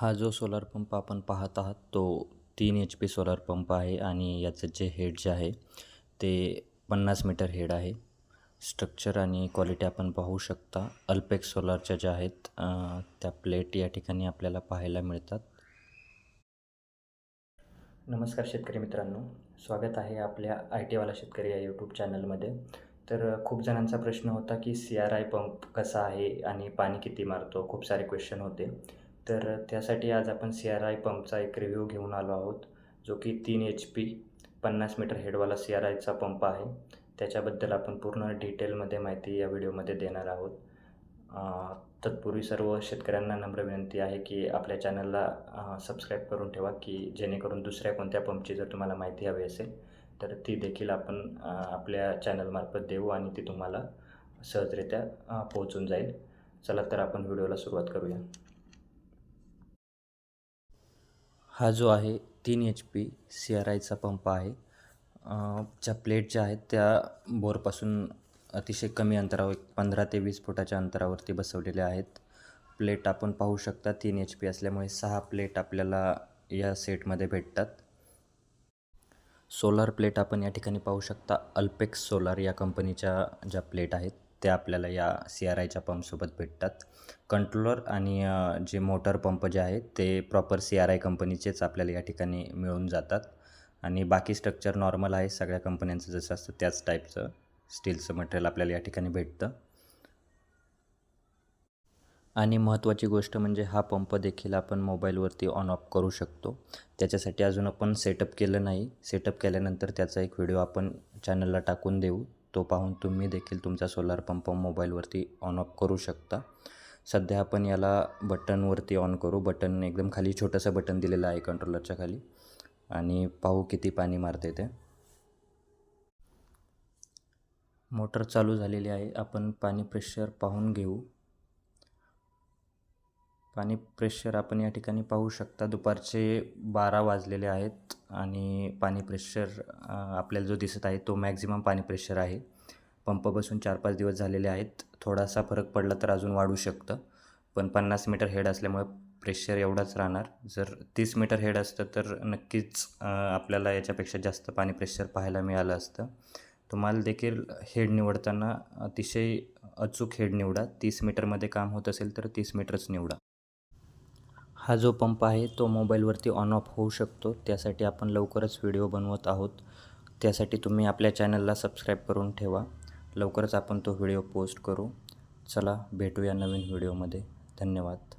हा जो solar pump आपण पाहत आहात तो तीन एच पी सोलार पंप आहे आणि याचं जे हेड जे आहे ते पन्नास मीटर हेड आहे. स्ट्रक्चर आणि क्वालिटी आपण पाहू शकता. अल्पेक्स सोलारच्या ज्या आहेत त्या प्लेट या ठिकाणी आपल्याला पाहायला मिळतात. नमस्कार शेतकरी मित्रांनो. स्वागत आहे आपल्या आय टीवाला शेतकरी या यूट्यूब चॅनलमध्ये तर खूप जणांचा प्रश्न होता की सी आर आय पंप कसा आहे आणि पाणी किती मारतो? खूप सारे क्वेश्चन होते. तर त्यासाठी आज आपण सी आर आय पंपचा एक रिव्ह्यू घेऊन आलो आहोत जो की तीन एच पी पन्नास मीटर हेडवाला सी आर आयचा पंप आहे. त्याच्याबद्दल आपण पूर्ण डिटेलमध्ये माहिती या व्हिडिओमध्ये देणार आहोत. तत्पूर्वी सर्व शेतकऱ्यांना नम्र विनंती आहे की आपल्या चॅनलला सबस्क्राईब करून ठेवा की जेणेकरून दुसऱ्या कोणत्या पंपची जर तुम्हाला माहिती हवी असेल तर ती देखील आपण आपल्या चॅनलमार्फत देऊ आणि ती तुम्हाला सहजरित्या पोहोचून जाईल. चला तर आपण व्हिडिओला सुरुवात करूया. हा जो आहे तीन एच पी सी आर आयचा पंप आहे. ज्या प्लेट ज्या आहेत त्या बोरपासून अतिशय कमी अंतरावर एक पंधरा ते वीस फुटाच्या अंतरावरती बसवलेल्या आहेत. प्लेट आपण पाहू शकता तीन एच पी असल्यामुळे सहा प्लेट आपल्याला या सेटमध्ये भेटतात. सोलार प्लेट आपण या ठिकाणी पाहू शकता अल्पेक्स सोलार या कंपनीच्या ज्या प्लेट आहेत. ते आपल्याला या सी आर आयच्या पंपसोबत भेटतात. कंट्रोलर आणि जे मोटर पंप जे आहेत ते प्रॉपर सी आर आय कंपनीचेच आपल्याला या ठिकाणी मिळून जातात. आणि बाकी स्ट्रक्चर नॉर्मल आहे सगळ्या कंपन्यांचं जसं असतं त्याच टाईपचं स्टीलचं मटेरियल आपल्याला या ठिकाणी भेटतं. आणि महत्त्वाची गोष्ट म्हणजे हा पंप देखील आपण मोबाईलवरती ऑन ऑफ करू शकतो. त्याच्यासाठी अजून आपण सेटअप केलं नाही. सेटअप केल्यानंतर त्याचा एक व्हिडिओ आपण चॅनलला टाकून देऊ. तो पाहून तुम्ही देखील तुमचा सोलार पंप मोबाईलवरती ऑन ऑफ करू शकता. सध्या आपण याला बटनवरती ऑन करू. बटन एकदम खाली छोटंसं बटन दिलेलं आहे कंट्रोलरच्या खाली. आणि पाहू किती पाणी मारते ते. मोटर चालू झालेली आहे. आपण पाणी प्रेशर पाहून घेऊ. पाणी प्रेशर आपण या ठिकाणी पाहू शकता. दुपारचे बारा वाजलेले आहेत. आणि पाणी प्रेशर आपल्याला जो दिसत आहे तो मॅक्झिमम पाणी प्रेशर आहे. पंप बसून चार पाच दिवस झालेले आहेत. थोडासा फरक पडला तर अजून वाढू शकतं. पण पन्नास मीटर हेड असल्यामुळे प्रेशर एवढाच राहणार. जर तीस मीटर हेड असतं तर नक्कीच आपल्याला याच्यापेक्षा जास्त पाणी प्रेशर पाहायला मिळालं असतं. तुम्हाला देखील हेड निवडताना अतिशय अचूक हेड निवडा. तीस मीटरमध्ये काम होत असेल तर तीस मीटरच निवडा. हा जो पंप आहे तो मोबाईलवरती ऑन ऑफ होऊ शकतो. त्यासाठी आपण लवकरच व्हिडिओ बनवत आहोत. त्यासाठी तुम्ही आपल्या चॅनलला सबस्क्राईब करून ठेवा. लवकरच आपण तो व्हिडिओ पोस्ट करू. चला भेटूया नवीन व्हिडिओमध्ये. धन्यवाद.